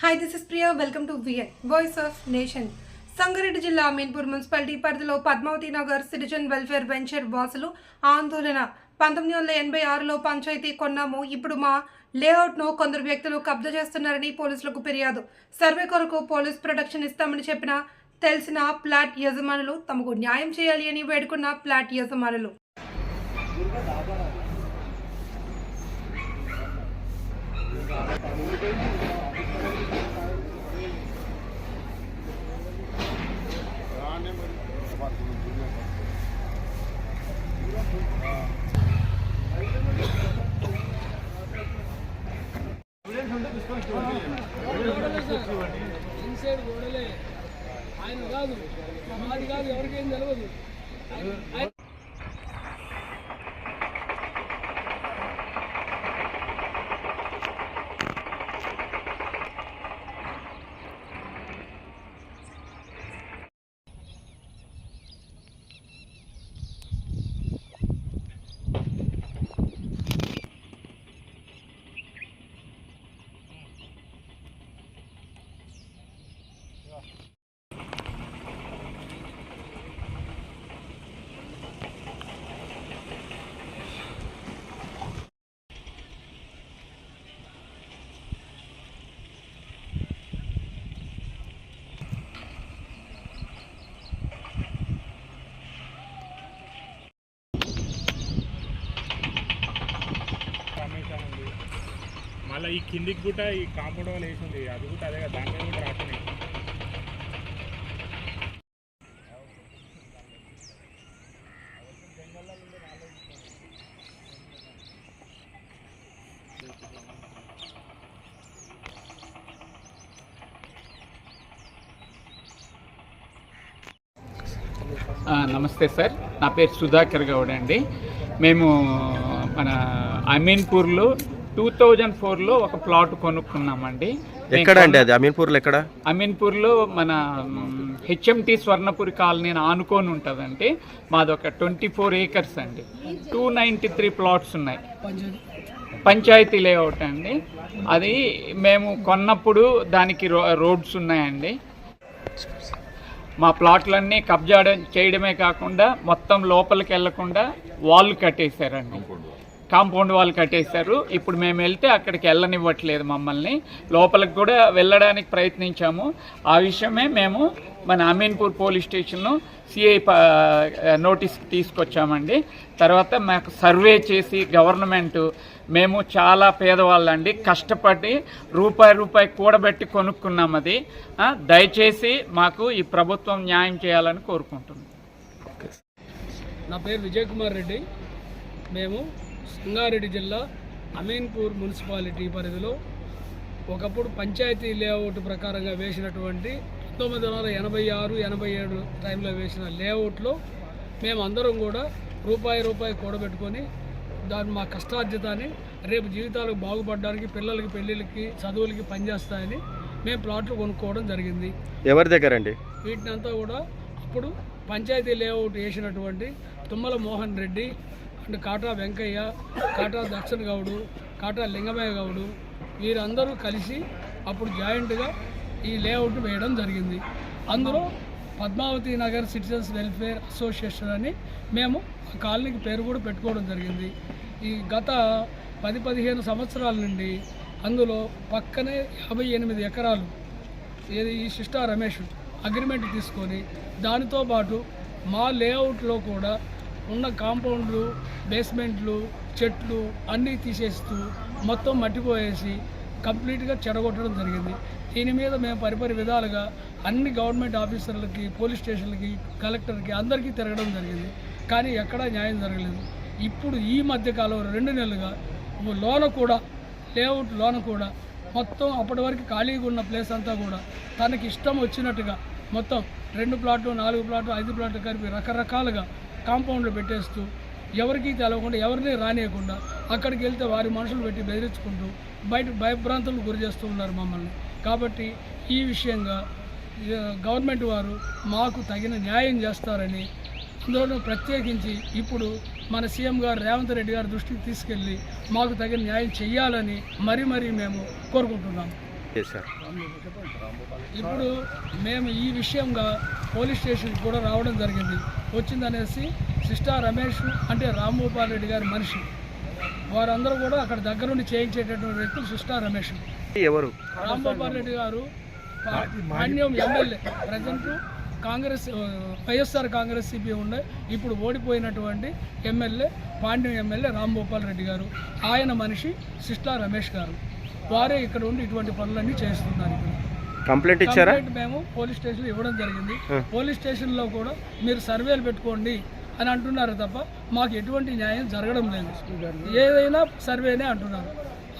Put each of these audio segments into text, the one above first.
Hi this is Priya welcome to VN voice of nation Sangareddy జిల్లా Meenpur municipality పరిధిలో Padmavathi Nagar citizen welfare venture వాసులు ఆందోళన. పంతొమ్మిది వందల ఎనభై ఆరులో పంచాయతీ కొన్నాము. ఇప్పుడు మా లేఅవుట్ను కొందరు వ్యక్తులు కబ్జా చేస్తున్నారని పోలీసులకు ఫిర్యాదు. సర్వే కొరకు పోలీస్ ప్రొటెక్షన్ ఇస్తామని చెప్పిన తెలిసిన ఫ్లాట్ యజమానులు తమకు న్యాయం చేయాలి అని వేడుకున్న ఫ్లాట్ యజమానులు. ఇన్సైడ్ గోడలే. ఆయన కాదు మాది కాదు ఎవరికేం తెలియదు ఆయన- కమిషన్ ఉంది మళ్ళీ ఈ కిందికి కూడా ఈ కాంపౌండ్ వాళ్ళు వేసింది అది కూడా అదే దాని మీద కూడా రాసినాయి. నమస్తే సార్. నా పేరు సుధాకర్ గౌడ్ అండి. మేము మన అమీన్పూర్లో టూ థౌజండ్ ఫోర్లో ఒక ప్లాట్ కొనుక్కున్నామండి. ఎక్కడ అండి అది? అమీన్పూర్లో ఎక్కడ? అమీన్పూర్లో మన హెచ్ఎంటి స్వర్ణపురి కాలనీ ఆనుకొని ఉంటుందండి. మాది ఒక ట్వంటీ ఫోర్ ఏకర్స్ అండి. టూ నైంటీ త్రీ ప్లాట్స్ ఉన్నాయి. పంచాయతీ లేఅవుట్ అండి. అది మేము కొన్నప్పుడు దానికి రోడ్స్ ఉన్నాయండి. మా ప్లాట్లన్నీ కబ్జా చేయడమే కాకుండా మొత్తం లోపలికి వెళ్ళకుండా వాల్ కట్టేశారండి. కాంపౌండ్ వాల్ కట్టేశారు. ఇప్పుడు మేము వెళ్తే అక్కడికి వెళ్ళనివ్వట్లేదు మమ్మల్ని. లోపలికి కూడా వెళ్ళడానికి ప్రయత్నించాము. ఆ విషయమే మేము మన అమీన్పూర్ పోలీస్ స్టేషన్లో సిఐ నోటీస్ తీసుకొచ్చామండి. తర్వాత మాకు సర్వే చేసి గవర్నమెంట్ మేము చాలా పేదవాళ్ళండి. కష్టపడి రూపాయి రూపాయి కూడబెట్టి కొనుక్కున్నాం అది. దయచేసి మాకు ఈ ప్రభుత్వం న్యాయం చేయాలని కోరుకుంటున్నాం. నా పేరు విజయ్ కుమార్ రెడ్డి. మేము సంగారెడ్డి జిల్లా అమీన్పూర్ మున్సిపాలిటీ పరిధిలో ఒకప్పుడు పంచాయతీ లేఅవుట్ ప్రకారంగా వేసినటువంటి పంతొమ్మిది వందల ఎనభై ఆరు ఎనభై ఏడు టైంలో వేసిన లేఅవుట్లో మేము అందరం కూడా రూపాయి రూపాయి కూడబెట్టుకొని దాన్ని మా కష్టార్జితాన్ని రేపు జీవితాలకు బాగుపడడానికి పిల్లలకి పెళ్ళిళ్ళకి చదువులకి పనిచేస్తాయని మేము ప్లాట్లు కొనుక్కోవడం జరిగింది. ఎవరి దగ్గర అండి వీటిని అంతా కూడా అప్పుడు పంచాయతీ లేఅవుట్ వేసినటువంటి తుమ్మల మోహన్ రెడ్డి అండ్ కాటా వెంకయ్య కాటా దక్షిణ గౌడు కాటా లింగమయ్య గౌడు వీరందరూ కలిసి అప్పుడు జాయింట్గా ఈ లేఅవుట్ వేయడం జరిగింది. అందులో Padmavathi Nagar citizens welfare association అని మేము ఆ కాలనీకి పేరు కూడా పెట్టుకోవడం జరిగింది. ఈ గత పది పదిహేను సంవత్సరాల నుండి అందులో పక్కనే యాభై ఎనిమిది ఎకరాలు ఏది ఈ శిష్టా రమేష్ అగ్రిమెంట్ తీసుకొని దానితో పాటు మా లేఅవుట్లో కూడా ఉన్న కాంపౌండ్లు బేస్మెంట్లు చెట్లు అన్నీ తీసేస్తూ మొత్తం మట్టిపోయేసి కంప్లీట్గా చెడగొట్టడం జరిగింది. దీని మీద మేము పరిపరి విధాలుగా అన్ని గవర్నమెంట్ ఆఫీసర్లకి పోలీస్ స్టేషన్లకి కలెక్టర్కి అందరికీ తిరగడం జరిగింది. కానీ ఎక్కడా న్యాయం జరగలేదు. ఇప్పుడు ఈ మధ్యకాలం రెండు నెలలుగా లోన కూడా లేఅవుట్ లోన కూడా మొత్తం అప్పటి వరకు ఖాళీగా ఉన్న ప్లేస్ అంతా కూడా తనకి ఇష్టం వచ్చినట్టుగా మొత్తం రెండు ప్లాట్లు నాలుగు ప్లాట్లు ఐదు ప్లాట్లు కలిపి రకరకాలుగా కాంపౌండ్లు పెట్టేస్తూ ఎవరికీ తెలవకుండా ఎవరిని రానియకుండా అక్కడికి వెళ్తే వారి మనుషులు పెట్టి బెదిరించుకుంటూ బయట భయభ్రాంతులకు గురి చేస్తూ ఉన్నారు మమ్మల్ని. కాబట్టి ఈ విషయంగా గవర్నమెంట్ వారు మాకు తగిన న్యాయం చేస్తారని అందులోనూ ప్రత్యేకించి ఇప్పుడు మన సీఎం గారు రేవంత్ రెడ్డి గారి దృష్టికి తీసుకెళ్ళి మాకు తగిన న్యాయం చేయాలని మరీ మరీ మేము కోరుకుంటున్నాము చేశారు. ఇప్పుడు మేము ఈ విషయంగా పోలీస్ స్టేషన్కి కూడా రావడం జరిగింది. వచ్చిందనేసి సిస్టా రమేష్ అంటే రామ్మోపాల్ రెడ్డి గారి మనిషి. వారందరూ కూడా అక్కడ దగ్గరుండి చేయించేటటువంటి వ్యక్తులు సిస్టా రమేష్. ఎవరు? రామ్మోపాల్ రెడ్డి గారు Panyam MLA. Present Congress YSR Congress CP ఉండే ఇప్పుడు ఓడిపోయినటువంటి ఎమ్మెల్యే పాండ్యం ఎమ్మెల్యే రామ్మోపాల్ రెడ్డి గారు. ఆయన మనిషి సిస్టా రమేష్ గారు. వారే ఇక్కడ ఉండి ఇటువంటి పనులన్నీ చేస్తున్నారు ఇక్కడ కంప్లైంట్ ఇచ్చారా? మేము పోలీస్ స్టేషన్లో ఇవ్వడం జరిగింది. పోలీస్ స్టేషన్లో కూడా మీరు సర్వేలు పెట్టుకోండి అని అంటున్నారు తప్ప మాకు ఎటువంటి న్యాయం జరగడం లేదు. ఏదైనా సర్వేనే అంటున్నారు.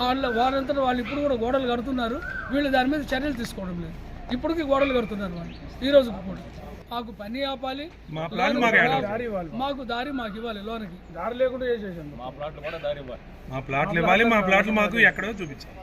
వాళ్ళ వారంతా వాళ్ళు ఇప్పుడు కూడా గోడలు కడుతున్నారు. వీళ్ళు దాని మీద చర్యలు తీసుకోవడం లేదు. ఇప్పటికీ గోడలు కడుతున్నారు వాళ్ళు. ఈ రోజు కూడా. మాకు పని ఆపాలి. మాకు దారి మాకు ఇవ్వాలి లోనికి. దారి లేకుండా చేసేసాను మా ప్లాట్లు ఇవ్వాలి. మా ప్లాట్లు మాకు ఎక్కడో చూపించాలి